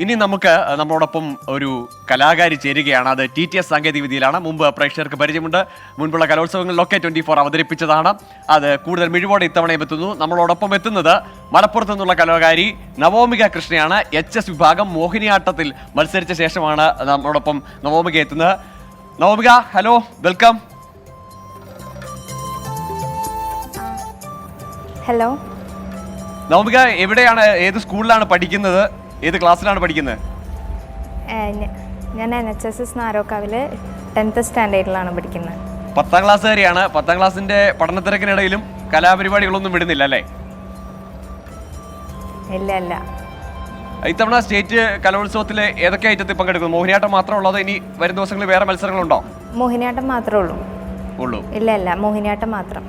ഇനി നമുക്ക് നമ്മളോടൊപ്പം ഒരു കലാകാരി ചേരുകയാണ്. അത് ടി ടി എസ് സാങ്കേതിക വിദ്യയിലാണ് മുമ്പ് പ്രേക്ഷകർക്ക് പരിചയമുണ്ട്. മുൻപുള്ള കലോത്സവങ്ങളിലൊക്കെ ട്വന്റി ഫോർ അവതരിപ്പിച്ചതാണ്. അത് കൂടുതൽ മിഴിവോടെ ഇത്തവണയും എത്തുന്നു. നമ്മളോടൊപ്പം എത്തുന്നത് മലപ്പുറത്തു നിന്നുള്ള കലാകാരി നവോമിക കൃഷ്ണയാണ്. എച്ച് എസ് വിഭാഗം മോഹിനിയാട്ടത്തിൽ മത്സരിച്ച ശേഷമാണ് നമ്മളോടൊപ്പം നവോമിക എത്തുന്നത്. Navomika hello welcome. Hello. Navomika എവിടെയാണ് ഏത് സ്കൂളിലാണ് പഠിക്കുന്നത്? ഏത് ക്ലാസ്സിലാണ് പഠിക്കുന്നത്? ഞാൻ എൻ എച്ച് എസ് എസ് നാരോക്കാവിൽ ടെൻത്ത് സ്റ്റാൻഡേർഡിലാണ് പഠിക്കുന്നത്. പത്താം ക്ലാസ് വരെയാണ്. പത്താം ക്ലാസ്സിന്റെ പഠനത്തിരക്കിനിടയിലും കലാപരിപാടികളൊന്നും വിടുന്നില്ല അല്ലേ? ഇല്ല ഇല്ല. ഇത്തവണ സ്റ്റേറ്റ് കലോത്സവത്തിൽ ഏതൊക്കെ ഐറ്റത്തിൽ പങ്കെടുക്കുന്നു? മോഹിനിയാട്ടം മാത്രമേ ഉള്ളൂ ഇനി വരും ദിവസങ്ങളിൽ വേറെ മത്സരങ്ങളുണ്ടോ? മോഹിനിയാട്ടം മാത്രമേ ഉള്ളൂ. ഉള്ളൂ. ഇല്ല ഇല്ല. മോഹിനിയാട്ടം മാത്രം.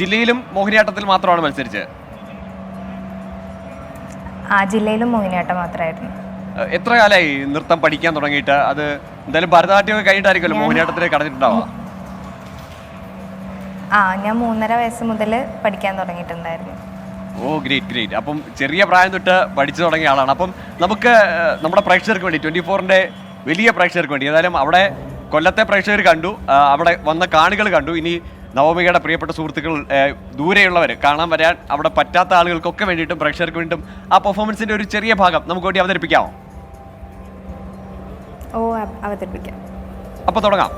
ജില്ലയിലും മോഹിനിയാട്ടത്തിൽ മാത്രമാണ് മത്സരിച്ചത്. ആ ജില്ലയിലും മോഹിനിയാട്ടം മാത്രമായിരുന്നു. എത്ര കാലമായി നൃത്തം പഠിക്കാൻ തുടങ്ങിയിട്ട്? അത് എന്തായാലും ഭരതനാട്യം കഴിഞ്ഞിട്ടായിരിക്കുമല്ലോ മോഹിനിയാട്ടത്തിലേക്ക് കടന്നിട്ടുണ്ടാവുക? ആ ഞാൻ മൂന്നര വയസ്സ് മുതൽ പഠിക്കാൻ തുടങ്ങിയിട്ടുണ്ടായിരുന്നു. Oh great great. അപ്പം ചെറിയ പ്രായം തൊട്ട് പഠിച്ചു തുടങ്ങിയ ആളാണ്. അപ്പം നമുക്ക് നമ്മുടെ പ്രേക്ഷകർക്ക് വേണ്ടി ട്വന്റി ഫോറിന്റെ വലിയ പ്രേക്ഷകർക്ക് വേണ്ടി ഏതായാലും അവിടെ കൊല്ലത്തെ പ്രേക്ഷകർ കണ്ടു അവിടെ വന്ന കാണികൾ കണ്ടു. ഇനി നവമികയുടെ പ്രിയപ്പെട്ട സുഹൃത്തുക്കൾ ദൂരെയുള്ളവർ കാണാൻ വരാൻ അവിടെ പറ്റാത്ത ആളുകൾക്കൊക്കെ വേണ്ടിയിട്ടും പ്രേക്ഷകർക്ക് വേണ്ടിയിട്ടും ആ പെർഫോമൻസിന്റെ ഒരു ചെറിയ ഭാഗം നമുക്ക് വേണ്ടി അവതരിപ്പിക്കാമോ? ഓ അവതരിപ്പിക്കാം. അപ്പോൾ തുടങ്ങാം.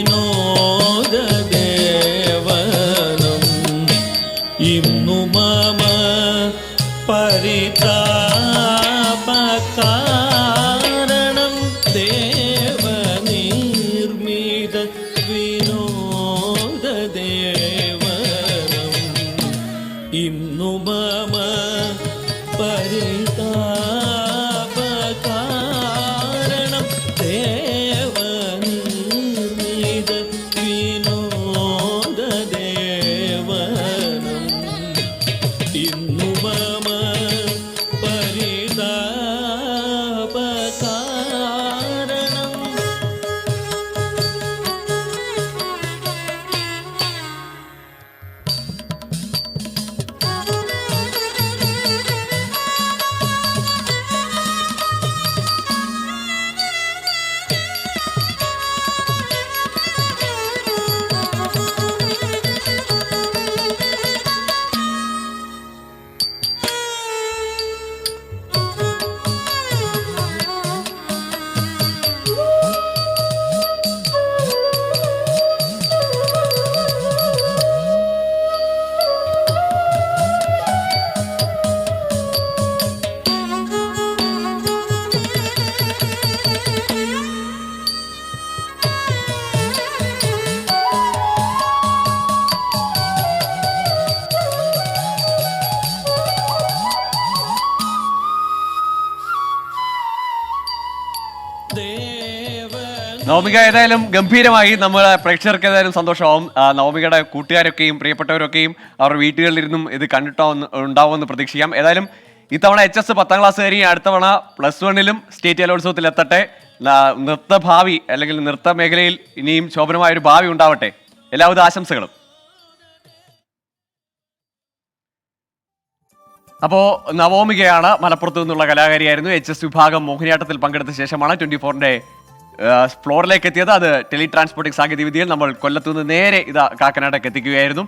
വിനോദദേവനും. ഇന്നു മമ പരിതാപകാരണം ദേവനിർമ്മിത വിനോദദേവനും. നവമിക ഏതായാലും ഗംഭീരമായി നമ്മൾ പ്രേക്ഷകർക്ക് ഏതായാലും സന്തോഷമാവും. നവമികയുടെ കൂട്ടുകാരൊക്കെയും പ്രിയപ്പെട്ടവരൊക്കെയും അവരുടെ വീട്ടുകളിലിരുന്നും ഇത് കണ്ടിട്ടാവുന്ന ഉണ്ടാവുമെന്ന് പ്രതീക്ഷിക്കാം. ഏതായാലും ഇത്തവണ എച്ച് എസ് പത്താം ക്ലാസ് അടുത്ത അടുത്തവണ പ്ലസ് വണ്ണിലും സ്റ്റേറ്റ് കലോത്സവത്തിൽ എത്തട്ടെ. നൃത്ത ഭാവി അല്ലെങ്കിൽ നൃത്ത മേഖലയിൽ ഇനിയും ശോഭനമായ ഒരു ഭാവി ഉണ്ടാവട്ടെ. എല്ലാവിധ ആശംസകളും. അപ്പോൾ നവോമികയാണ് മലപ്പുറത്ത് നിന്നുള്ള കലാകാരിയായിരുന്നു എച്ച് എസ് വിഭാഗം മോഹിനിയാട്ടത്തിൽ പങ്കെടുത്ത ശേഷമാണ് ട്വന്റി ഫോറിന്റെ ഫ്ലോറിലേക്ക് എത്തിയത് അത് ടെലി ട്രാൻസ്പോർട്ടിംഗ് സാങ്കേതിക വിദ്യയിൽ നമ്മൾ കൊല്ലത്തുനിന്ന് നേരെ ഇത് കാക്കനാടേക്ക് എത്തിക്കുകയായിരുന്നു.